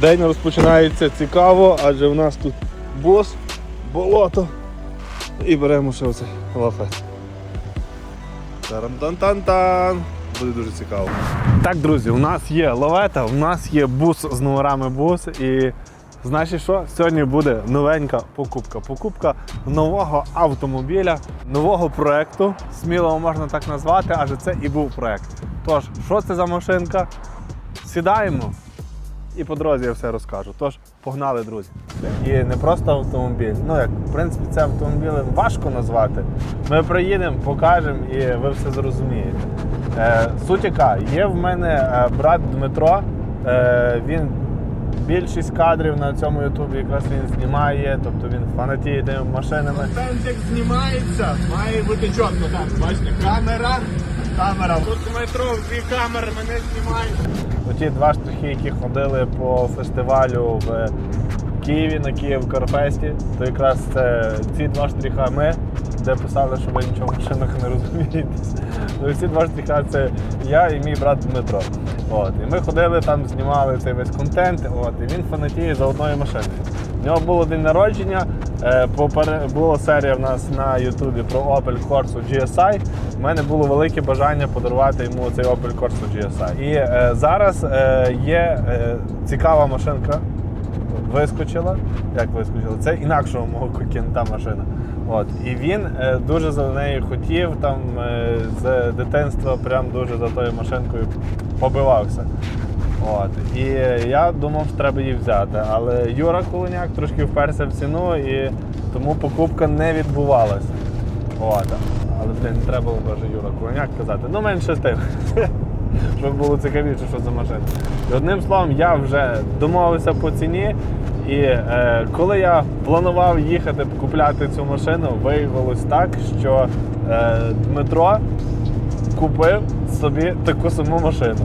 День розпочинається цікаво, адже у нас тут бос, болото. І беремо ще оцей лафет. Тарам-тан-тан-тан. Буде дуже цікаво. Так, друзі, у нас є лавета, у нас є бус з номерами бус. І значить що? Сьогодні буде новенька покупка. Покупка нового автомобіля, нового проекту. Сміло можна так назвати, адже це і був проект. Тож, що це за машинка? Сідаємо і по дорозі я все розкажу. Тож, погнали, друзі. І не просто автомобіль. Ну як, в принципі, це автомобілем важко назвати. Ми приїдемо, покажемо і ви все зрозумієте. Е, суть яка, є в мене е, брат Дмитро. Е, він більшість кадрів на цьому ютубі якраз він знімає, тобто він фанатіє тими машинами. Контент знімається, має бути чітко. Так, бачите, камера, камера. Тут метро, дві камери мене знімають. Оті два штрихи, які ходили по фестивалю в Києві на Київ Карфесті, то якраз це ці два штриха ми, де писали, що ви нічого в машинах не розумієтесь. Ну, ці два штриха це я і мій брат Дмитро. От. І ми ходили там, знімали цей весь контент, от, і він фанатіє за одною машиною. У нього було день народження, е, була серія в нас на Ютубі про Opel Corsa GSI. У мене було велике бажання подарувати йому цей Opel Corsa GSI. І е, зараз е, є е, цікава машинка. Вискочила. Як вискочила? Це інакшого мого кінта машина. От. І він е, дуже за нею хотів, там е, з дитинства прям дуже за тою машинкою побивався. От. І я думав, що треба її взяти. Але Юра Кулиняк трошки вперся в ціну і тому покупка не відбувалася. От. Але блін, не треба було боже Юра Кулиняк казати. Ну менше тим. Щоб було цікавіше, що за машина. І одним словом, я вже домовився по ціні. І е, коли я планував їхати купляти цю машину, виявилось так, що е, Дмитро купив собі таку саму машину.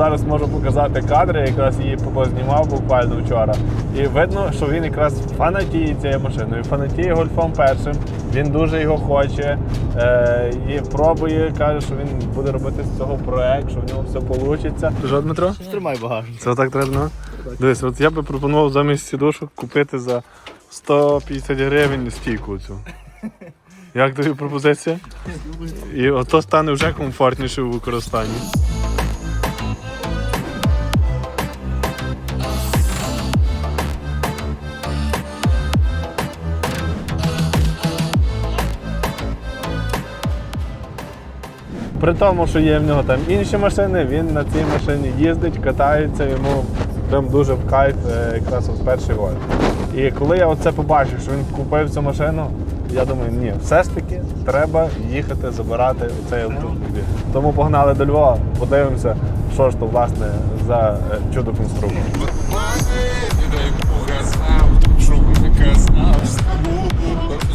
Зараз можу показати кадри, якраз її познімав буквально вчора. І видно, що він якраз фанатіє цією машиною. Фанатіє гольфом першим. Він дуже його хоче е, і пробує, каже, що він буде робити з цього проект, що в нього все вийде. Що, Дмитро? Тримай багажник. Це отак треба. ну? Дивись, от я би пропонував замість сідушок купити за 150 гривень стійку цю. Як тобі пропозиція? І ото стане вже комфортніше у використанні. При тому, що є в нього там інші машини, він на цій машині їздить, катається, йому прям дуже в кайф е, якраз от перший год. І коли я оце побачив, що він купив цю машину, я думаю, ні, все ж таки треба їхати забирати цей автомобіль. Тому погнали до Львова, подивимося, що ж то власне за е, чудо конструктор.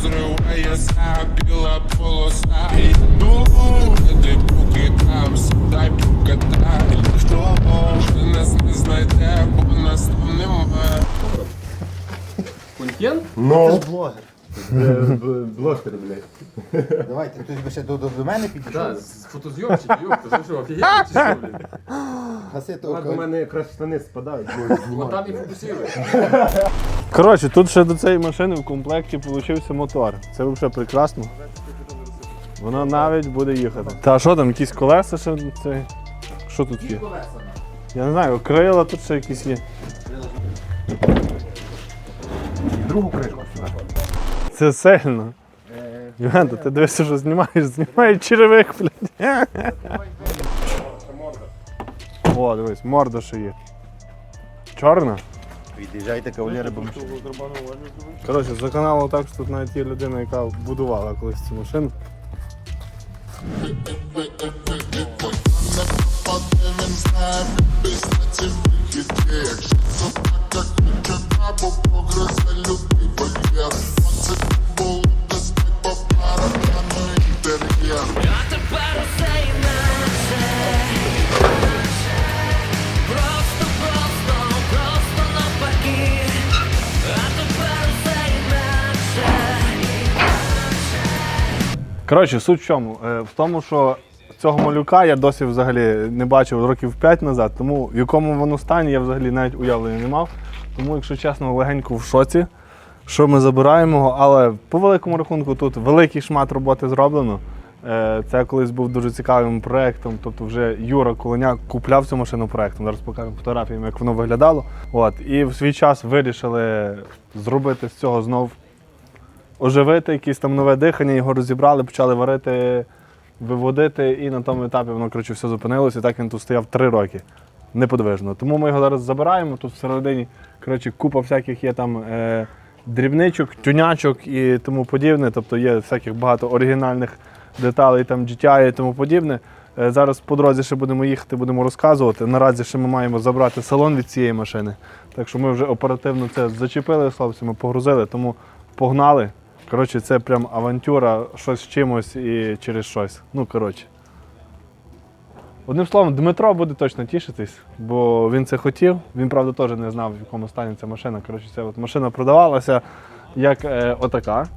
Розривається біла полоса Йду, де поки там дай покатай Хто може нас не знайде, бо нас там немає Ну. Це ж блогер. Блогер, блядь. Давайте, хтось би ще до, до, до мене підійшов. Да, з фотозйомчик, йопта, ви що, офігеть чи що? Гасити Так, у мене якраз штани спадають. Вон там і фокусирує. Коротше, тут ще до цієї машини в комплекті получився мотор. Це взагалі прекрасно. Воно навіть буде їхати. Та що там, якісь колеса ще це. Що тут є? Я не знаю, крила тут ще якісь є. Другу кришку сюди. Це сильно. Ювента, ти дивишся, що знімаєш, знімаєш черевик, блядь. О, дивись, морда ще є. Чорна? Від'їжджайте, кавалери, бо ми Коротше, за каналом так, що тут навіть є людина, яка будувала колись цю машину. А Коротше, суть в чому? Е, В тому, що цього малюка я досі взагалі не бачив років 5 назад, тому в якому воно стані я взагалі навіть уявлення не мав. Тому, якщо чесно, легенько в шоці, що ми забираємо але по великому рахунку тут великий шмат роботи зроблено. Е, Це колись був дуже цікавим проєктом. Тобто вже Юра Колоняк купляв цю машину проєктом. Зараз покажемо фотографіями, як воно виглядало. От. І в свій час вирішили зробити з цього знов оживити якесь там нове дихання, його розібрали, почали варити, виводити, і на тому етапі воно коротше, все зупинилося. І так він тут стояв три роки неподвижно. Тому ми його зараз забираємо. Тут всередині коротше, купа всяких є там е, дрібничок, тюнячок і тому подібне. Тобто є всяких багато оригінальних деталей, там GTI і тому подібне. Е, Зараз по дорозі ще будемо їхати, будемо розказувати. Наразі ще ми маємо забрати салон від цієї машини. Так що ми вже оперативно це зачепили з хлопцями, погрузили, тому погнали. Коротше, це прям авантюра, щось з чимось і через щось. Ну, коротше. Одним словом, Дмитро буде точно тішитись, бо він це хотів. Він, правда, теж не знав, в якому стані ця машина. Коротше, ця машина продавалася як е, отака.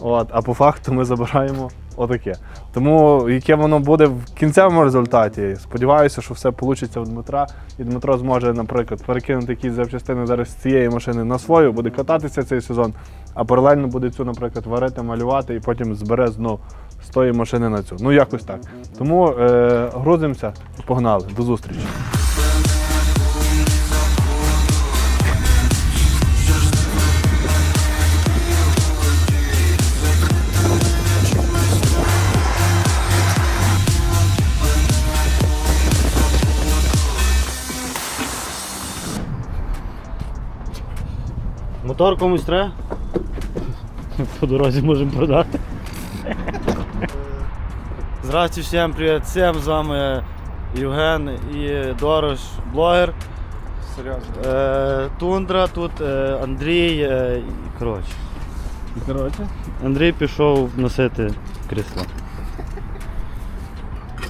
От, а по факту ми забираємо отаке. Тому яке воно буде в кінцевому результаті, сподіваюся, що все вийде у Дмитра, і Дмитро зможе, наприклад, перекинути якісь запчастини зараз з цієї машини на свою, буде кататися цей сезон, а паралельно буде цю, наприклад, варити, малювати і потім збере знов з тої машини на цю. Ну, якось так. Тому е, грузимося погнали. До зустрічі. Мотор комусь треба? По дорозі можемо продати. Здравствуйте всім, привіт всім, з вами Євген і Дорош, блогер. Серйозно. Е, Тундра, тут е, Андрій. Е, коротше. Коротше. Андрій пішов носити крісло.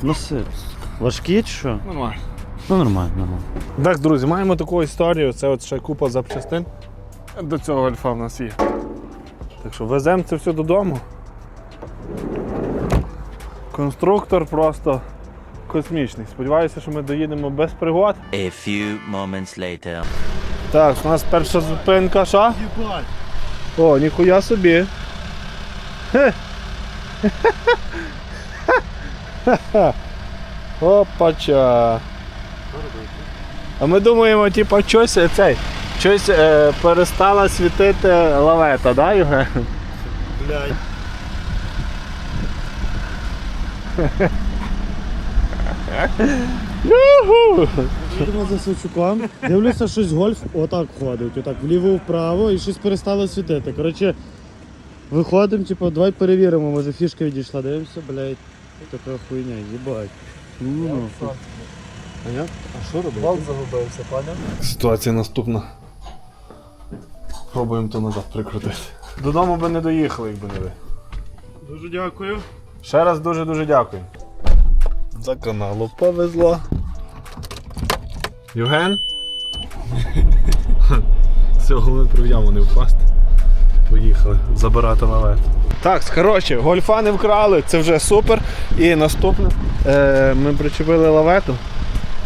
Носи. Важкі чи що? Нормально. Ну нормально, нормально. Так, друзі, маємо таку історію. Це от ще купа запчастин. До цього альфа в нас є. Так що веземо це все додому. Конструктор просто космічний. Сподіваюся, що ми доїдемо без пригод. A few moments later. Так, у нас перша зупинка, що? О, ніхуя собі. Хе. Опача. А ми думаємо, типа, щось цей. Щось е, перестала світити лавета, да, Євген? Блядь. Юху! Їдемо за Савчуком, дивлюся, щось гольф отак ходить, отак вліво-вправо і щось перестало світити. Коротше, виходимо, типу, давай перевіримо, може фішка відійшла, дивимося, блядь, така хуйня, їбать. Ну, ну. А як? А що робити? Вал загубився, поняв? Ситуація наступна. Пробуємо то назад прикрутити. Додому би не доїхали, якби не ви. Дуже дякую. Ще раз дуже-дуже дякую. За каналу повезло. Євген? Все, головне при яму не впасти. Поїхали забирати лавет. Так, коротше, гольфа не вкрали, це вже супер. І наступне. Е, ми причепили лавету.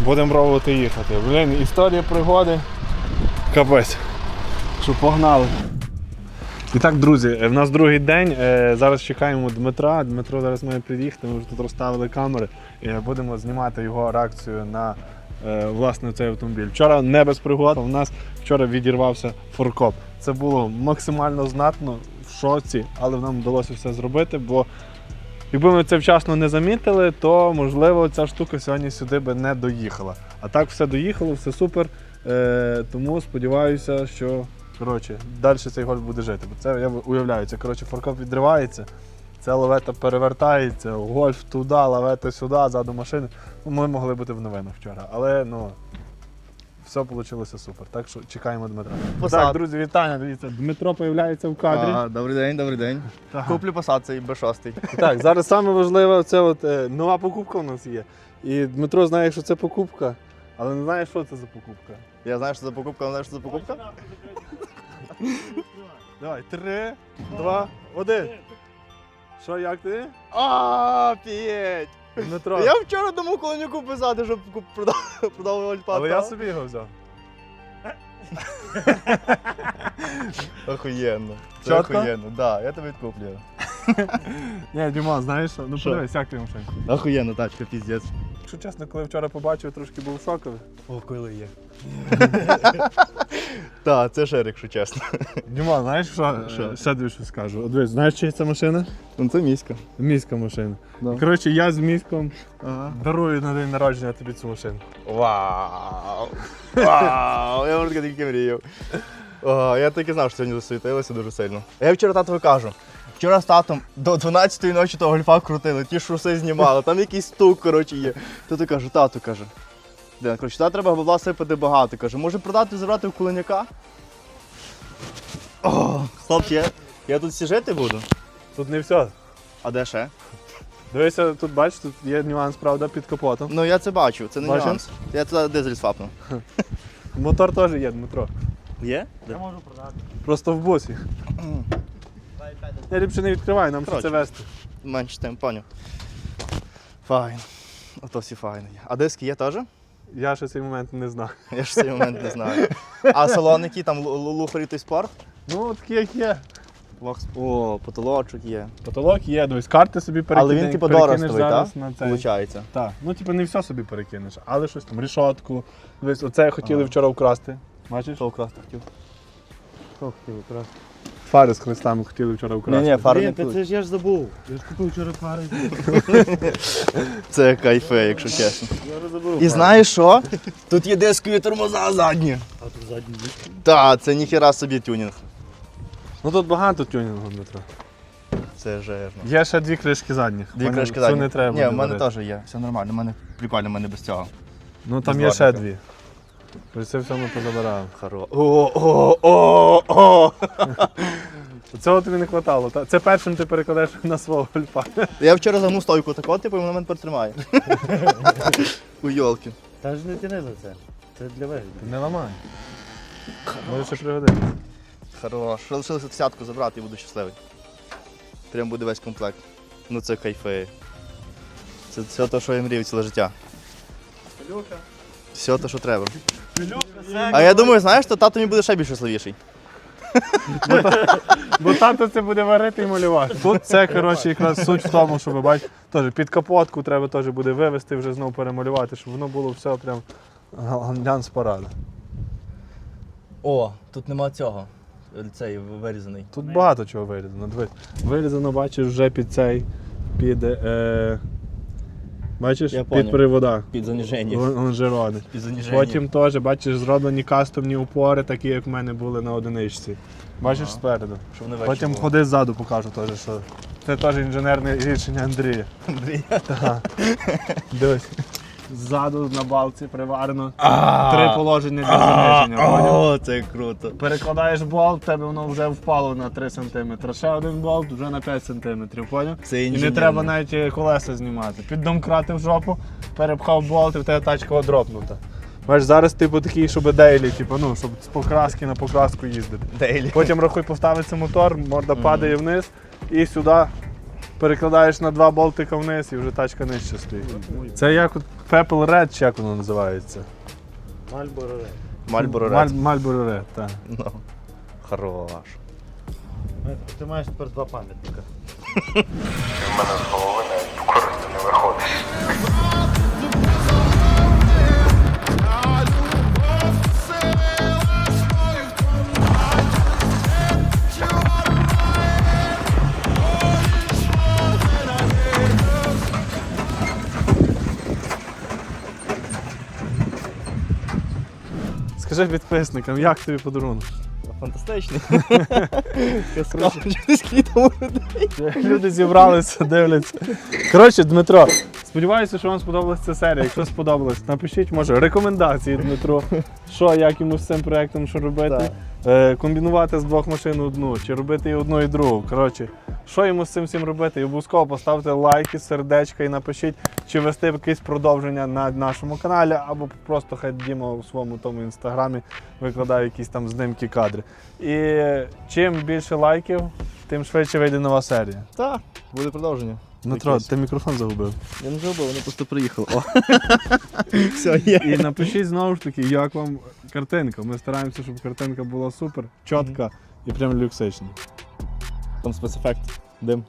Будемо пробувати їхати. Блін, історія пригоди. Капець. Що погнали. І так, друзі, в нас другий день. Е, Зараз чекаємо Дмитра. Дмитро зараз має приїхати. Ми вже тут розставили камери і будемо знімати його реакцію на е, власне цей автомобіль. Вчора не без пригод. У нас вчора відірвався форкоп. Це було максимально знатно в шоці, але нам вдалося все зробити. Бо якби ми це вчасно не замітили, то можливо ця штука сьогодні сюди би не доїхала. А так все доїхало, все супер. Е, тому сподіваюся, що коротше, далі цей гольф буде жити. Бо це я уявляю, це коротше, форкоп відривається, ця лавета перевертається, гольф туди, лавета сюди, ззаду машини. Ну, ми могли бути в новинах вчора. Але ну. Все вийшло супер. Так що чекаємо Дмитра. Так, друзі, вітання. Дивіться, Дмитро появляється в кадрі. А, добрий день, добрий день. Так. Куплю посад цей Б6. Так, зараз саме важливе це от, е, нова покупка у нас є. І Дмитро знає, що це покупка, але не знає, що це за покупка. Я знаю, що це покупка, але знаю, що це покупка. Давай, три, два, один. Що, як ти? А, п'єть! Дмитро, Я вчора думав коленяку писати, щоб куп- продав, продав але я собі його взяв. Охуєнно. Це охуєнно, да, я тобі відкуплю. Ні, Діма, знаєш що? Ну подивись, як ти машинку. Охуєнно, тачка, піздець. Якщо чесно, коли вчора побачив, трошки був шоковий. О, коли є. Так, це шер, якщо чесно. Діма, знаєш що? Що? Ще тобі що скажу. От дивись, знаєш, чия це машина? Ну це міська. Міська машина. Да. Коротше, я з міськом Ага. дарую на день народження тобі цю машину. Вау! Вау! Я вже таки мріяв. О, я так і знав, що сьогодні засвітилося дуже сильно. Я вчора татові кажу. Вчора з татом до 12-ї ночі того гольфа крутили, ті шруси знімали, там якийсь стук, коротше, є. Тато каже, тату каже. Ден, коротше, та треба бабла сипати багато. Каже, може продати забрати в куленяка? О, хлопці, я, я тут всі жити буду. Тут не все. А де ще? Дивися, тут бачиш, тут є нюанс, правда, під капотом. Ну я це бачу, це не Бачив? нюанс. Я туди дизель свапнув. Мотор теж є, Дмитро. Є? Я можу продати. Просто в бусі. Я ліпше не відкривай, нам що це вести. Менше тем, поняв. Файн. Ото всі файні. А диски є теж? Я ще цей момент не знав. Я ж цей момент не знаю. А салон який там лу- лу- лухарі той спорт? Ну, такі як є. Вокс. О, потолочок є. Потолок є, дивись, карти собі перекинеш. Але він типу перекинеш доростовий, так? зараз на цей. Получається. Так, ну типу не все собі перекинеш, але щось там, рішотку. Дивись, оце хотіли вчора вкрасти. Бачиш? Що вкрасти хотів? Що хотіли вкрасти? Фари з хрестами хотіли вчора вкрасти. Ні, ні, фари Блін, не та тут. це ж я ж забув. Я ж купив вчора пари. Це кайфе, якщо чесно. Я вже забув. І знаєш що? Тут є дискові тормоза задні. А тут задній диск. Так, це ніхера собі тюнінг. Ну тут багато тюнінгу, Дмитро. Це жирно. Є ще дві кришки задніх. Дві кришки цю задні. не треба. Ні, в мене теж є. Все нормально, в мене прикольно, в мене без цього. Ну там є ще дві. Ось це все ми позабирали. Хоро. О, о, о, о. Цього тобі не вистачало. Та- Це першим ти перекладеш на свого гольфа. Я вчора загнув стойку тако, типу, і вона мене тепер. У йолки. Та ж не тяни за це. Це для вигляду. Не ламай. Може ще пригодиться. Хорош. Лишилося десятку забрати і буду щасливий. Прям буде весь комплект. Ну це кайфи. Це все те, що я мрію ціле життя. Все те, що треба. А я думаю, знаєш, то тато мені буде ще більш щасливіший. Бо тато це буде варити і малювати. Тут це, коротше, якраз суть в тому, що ви бачите, теж під капотку треба теж буде вивести, вже знову перемалювати, щоб воно було все прям глянц парада. О, тут нема цього. Цей вирізаний. Тут багато чого вирізано. Дивись. Вирізано, бачиш, вже під цей, під. Е, бачиш, Я під привода. Під заніження. Лонжерони. Під заніження. Потім теж, бачиш, зроблені кастомні упори, такі, як в мене були на одиничці. Бачиш спереду. Щоб вони Потім ходи ззаду покажу теж, що це теж інженерне рішення Андрія. Андрій. Так. Дивись. Ззаду на балці приварено три положення для заниження. поняв? О, це круто. Перекладаєш болт, в тебе воно вже впало на 3 см. Ще один болт вже на 5 см, поняв? Це І не інженерне. треба навіть е, колеса знімати. Піддомкрати в жопу, перепхав болт і в тебе тачка одропнута. Бачиш, зараз типу такий, щоб дейлі, типу, ну, щоб з покраски на покраску їздити. Дейлі. Потім рахуй, поставиться мотор, морда падає вниз і сюди перекладаєш на два болтика вниз і вже тачка нижче стоїть. Це як от Pepple Red, чи як воно називається? Мальборо Ред. Мальборо Red. Ред. Marlboro Red, так. Ну. Хорош. Ти маєш тепер два пам'ятника. Скажи підписникам, як тобі подарунок? Фантастичний. Люди зібралися, дивляться. Коротше, Дмитро, сподіваюся, що вам сподобалася ця серія. Якщо сподобалось, напишіть, може, рекомендації Дмитро, що, як йому з цим проєктом, що робити. Е, комбінувати з двох машин одну, чи робити і одну, і другу. Коротше, що йому з цим всім робити? І обов'язково поставте лайки, сердечка і напишіть, чи вести якесь продовження на нашому каналі, або просто хай Діма у своєму тому інстаграмі викладає якісь там знімки кадри. І чим більше лайків, тим швидше вийде нова серія. Так, буде продовження. Дмитро, ти мікрофон загубив. Я не загубив, воно просто приїхав. О. Все, є. І напишіть знову ж таки, як вам картинка. Ми стараємося, щоб картинка була супер, чітка і прям люксична. Там спецефект. Дим.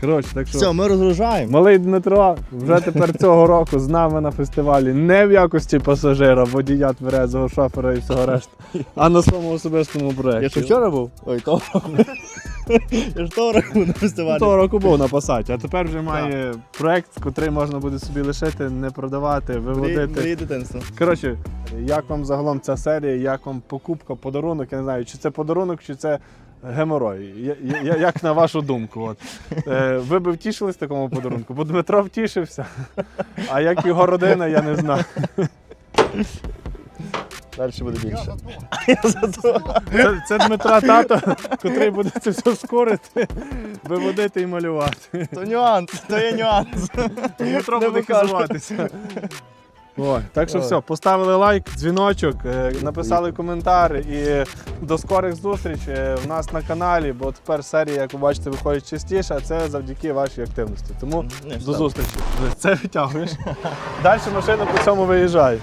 Коротше, так що. Все, ми розгружаємо. Малий Дмитро вже тепер цього року з нами на фестивалі не в якості пасажира, водія тверезого шофера і всього решта, а на своєму особистому проєкті. Я що вчора був? Ой, того року. Я ж того року на фестивалі. Того року був на пасаті, а тепер вже має проєкт, який можна буде собі лишити, не продавати, виводити. мрії дитинства. Коротше, як вам загалом ця серія, як вам покупка, подарунок, я не знаю, чи це подарунок, чи це геморой. Я- Як на вашу думку? От. Е, Ви б втішились такому подарунку, бо Дмитро втішився. А як його родина, я не знаю. Далі буде більше. Це, це Дмитра тато, котрий буде це все скорити, виводити і малювати. То нюанс, то є нюанс. Дмитро Не буде хизуватися. О, так що все, поставили лайк, дзвіночок, е, написали коментар і до скорих зустрічей в нас на каналі, бо тепер серія, як ви бачите, виходить частіше, а це завдяки вашій активності. Тому Не, до що? зустрічі. Це витягуєш. Далі машина по цьому виїжджає.